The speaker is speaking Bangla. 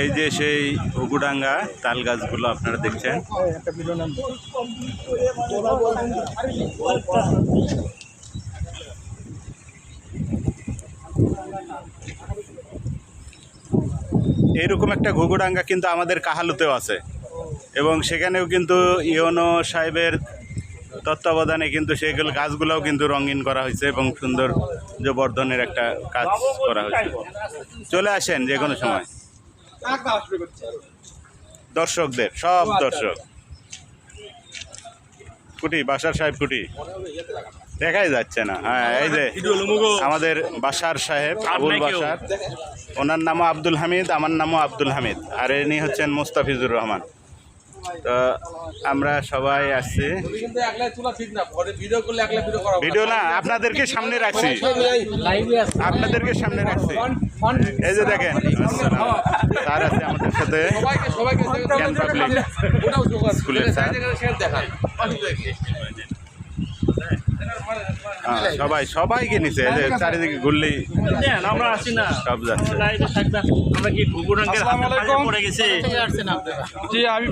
এই যে সেই ঘুঘুডাঙ্গা তাল গাছগুলো আপনারা দেখছেন। এইরকম একটা ঘুঘুডাঙ্গা কিন্তু আমাদের কাহালুতেও আছে এবং সেখানেও কিন্তু ইয়নো সাহেবের তত্ত্বাবধানে কিন্তু সেগুলো গাছগুলোও কিন্তু রঙিন করা হয়েছে এবং সুন্দর যে বর্ধনের একটা কাজ করা হয়েছে। চলে আসেন যে কোনো সময়। দর্শকদের সব দর্শক। কুটি বাসার সাহেব কুটি। দেখাই যাচ্ছে না। হ্যাঁ এই যে আমাদের বাসার সাহেব আবুল বাসার। ওনার নামও আব্দুল হামিদ আমার নামও আব্দুল হামিদ। আর ইনি হচ্ছেন মুস্তাফিজুর রহমান। তো আমরা সবাই আসছি কিন্তু একলা তোলা ঠিক না পরে ভিডিও করলে একলা ভিডিও করা ভিডিও না আপনাদেরকে সামনে রাখছি। আপনাদেরকে সামনে রাখছি। এই যে দেখেন স্যার আছে আমাদের সাথে। স্কুলের স্যার। হ্যাঁ, সবাই সবাইকে নিচে চারিদিকে ঘুরলেই আমরা আসি না সব যাচ্ছে। আমরা কি ঘুঘুরঙ্গের হাতে পড়ে গেছি? জি আমি